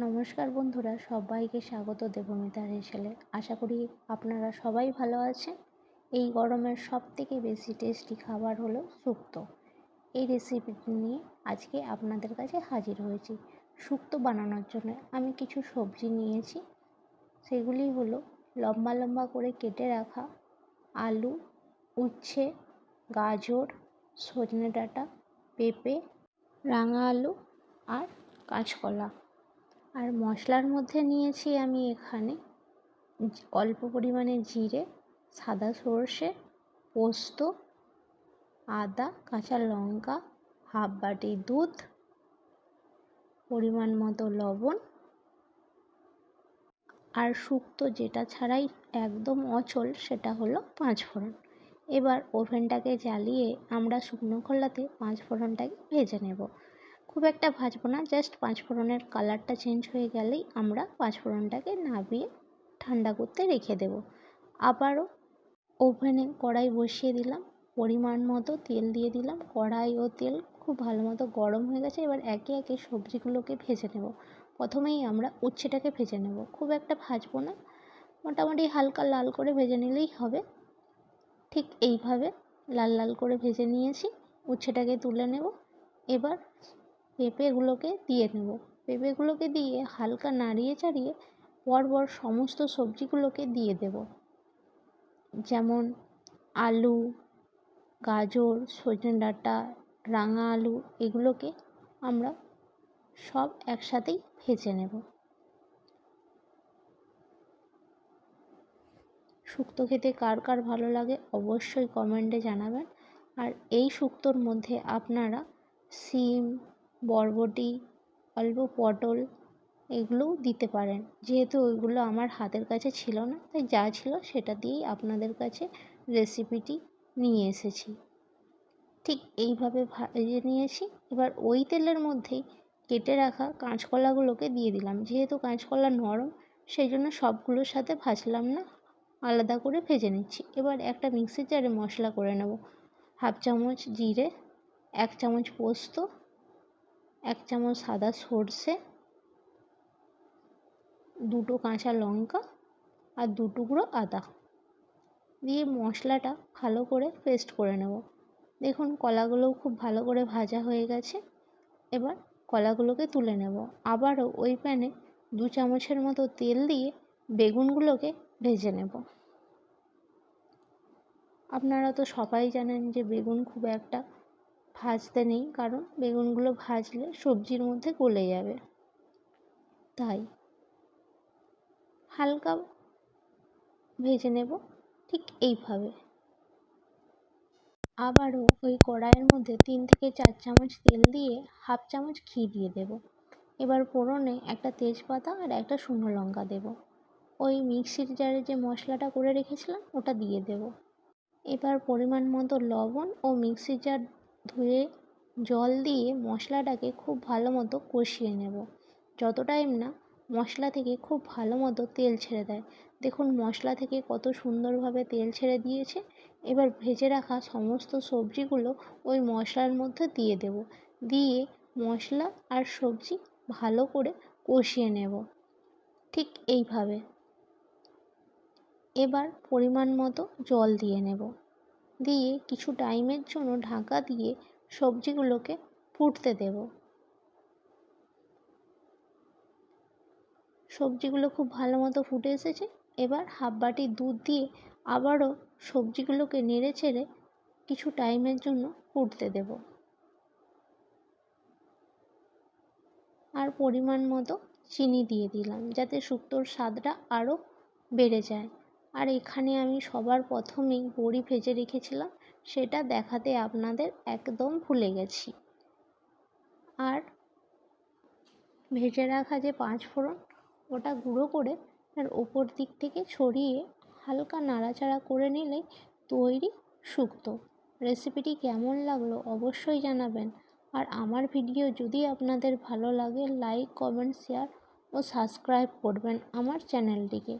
নমস্কার বন্ধুরা, সবাইকে স্বাগত দেবমিতা হেসেলে। আশা করি আপনারা সবাই ভালো আছেন। এই গরমের সব থেকে বেশি টেস্টি খাবার হলো শুক্তো। এই রেসিপিটি নিয়ে আজকে আপনাদের কাছে হাজির হয়েছি। শুক্তো বানানোর জন্য আমি কিছু সবজি নিয়েছি। সেগুলি হলো লম্বা লম্বা করে কেটে রাখা আলু, উচ্ছে, গাজর, সজনে ডাঁটা, পেঁপে, রাঙা আলু আর কাঁচকলা। আর মশলার মধ্যে নিয়েছি আমি এখানে অল্প পরিমাণে জিরে, সাদা সর্ষে, পোস্ত, আদা, কাঁচা লঙ্কা, হাফ বাটি দুধ, পরিমাণ মতো লবণ আর শুক্তো যেটা ছাড়াই একদম অচল সেটা হলো পাঁচ ফোড়ন। এবার ওভেনটাকে জ্বালিয়ে আমরা শুকনো খোলাতে পাঁচ ফোড়নটাকে ভেজে নেব। খুব একটা ভাজবো না জাস্ট পাঁচ ফোড়নের কালারটা চেঞ্জ হয়ে গেলেই আমরা পাঁচ ফোড়নটাকে নাবিয়ে ঠান্ডা করতে রেখে দেব। আবারও ওভেনে কড়াই বসিয়ে দিলাম, পরিমাণ মতো তেল দিয়ে দিলাম, কড়াই ও তেল খুব ভালো মতো গরম হয়ে গেছে, এবার একে একে সবজিগুলোকে ভেজে নেব। প্রথমেই আমরা উচ্ছেটাকে ভেজে নেব, খুব একটা ভাজবো না, মোটামুটি হালকা লাল করে ভেজে নিলেই হবে। ঠিক এইভাবে লাল লাল করে ভেজে নিয়েছি, উচ্ছেটাকে তুলে নেব। এবার পেঁপেগুলোকে দিয়ে নেব। পেঁপেগুলোকে দিয়ে হালকা নাড়িয়ে চাড়িয়ে পরপর সমস্ত সবজিগুলোকে দিয়ে দেব। যেমন আলু, গাজর, সজনে ডাঁটা, রাঙা আলু এগুলোকে আমরা সব একসাথেই ভেজে নেব। শুক্তো খেতে কার কার ভালো লাগে অবশ্যই কমেন্টে জানাবেন। আর এই শুক্তোর মধ্যে আপনারা শিম বরবটি, অল্প পটল এগুলোও দিতে পারেন। যেহেতু ওইগুলো আমার হাতের কাছে ছিল না, তাই যা ছিল সেটা দিয়েই আপনাদের কাছে রেসিপিটি নিয়ে এসেছি। ঠিক এইভাবে ভেজে নিয়েছি। এবার ওই তেলের মধ্যেই কেটে রাখা কাঁচকলাগুলোকে দিয়ে দিলাম। যেহেতু কাঁচকলা নরম সেই জন্য সবগুলোর সাথে ভাজলাম না, আলাদা করে ভেজে নিচ্ছি। এবার একটা মিক্সির জারে মশলা করে নেব। হাফ চামচ জিরে, এক চামচ পোস্ত এক চামচ সাদা সর্ষে, দুটো কাঁচা লঙ্কা আর দু টুকরো আদা। দিয়ে মশলাটা ভালো করে পেস্ট করে নেব। দেখুন কলাগুলোও খুব ভালো করে ভাজা হয়ে গেছে। এবার কলাগুলোকে তুলে নেব। আবারও ওই প্যানে দু চামচের মতো তেল দিয়ে বেগুনগুলোকে ভেজে নেব। আপনারা তো সবাই জানেন যে বেগুন খুব একটা ভাজতে নেই, কারণ বেগুনগুলো ভাজলে সবজির মধ্যে গলে যাবে। তাই হালকা ভেজে নেব ঠিক এইভাবে। আবারও ওই কড়াইয়ের মধ্যে তিন থেকে চার চামচ তেল দিয়ে হাফ চামচ ঘি দিয়ে দেব। এবার ফোড়নে একটা তেজপাতা আর একটা শুকনো লঙ্কা দেব। ওই মিক্সির জারে যে মশলাটা করে রেখেছিলাম, ওটা দিয়ে দেব। এবার পরিমাণ মতো লবণ ও মিক্সির জার ধুয়ে জল দিয়ে মশলাটাকে খুব ভালো মতো কষিয়ে নেব। যত টাইম না, মশলা থেকে খুব ভালো মতো তেল ছেড়ে দেয়। দেখুন, মশলা থেকে কত সুন্দরভাবে তেল ছেড়ে দিয়েছে। এবার ভেজে রাখা সমস্ত সবজিগুলো ওই মশলার মধ্যে দিয়ে দেব। দিয়ে মশলা আর সবজি ভালো করে কষিয়ে নেব। ঠিক এইভাবে। এবার পরিমাণ মতো জল দিয়ে নেব। দিয়ে কিছু টাইমের জন্য ঢাকা দিয়ে সবজিগুলোকে ফুটতে দেব। সবজিগুলো খুব ভালো মতো ফুটে এসেছে। এবার হাফ বাটি দুধ দিয়ে আবারও সবজিগুলোকে নেড়ে চেড়ে কিছু টাইমের জন্য ফুটতে দেব। আর পরিমাণ মতো চিনি দিয়ে দিলাম যাতে শুক্তোর স্বাদটা আরও বেড়ে যায়। আর এখানে আমি সবার প্রথমেই বড়ি ভেজে রেখেছিলাম, সেটা দেখাতে আপনাদের একদম ভুলে গেছি। আর ভেজে রাখা যে পাঁচ ফোড়ন, ওটা গুঁড়ো করে তার ওপর দিক থেকে ছড়িয়ে হালকা নাড়াচাড়া করে নিলেই তৈরি শুক্তো। রেসিপিটি কেমন লাগল অবশ্যই জানাবেন। আর আমার ভিডিও যদি আপনাদের ভালো লাগে, লাইক, কমেন্ট, শেয়ার ও সাবস্ক্রাইব করবেন আমার চ্যানেলটিকে।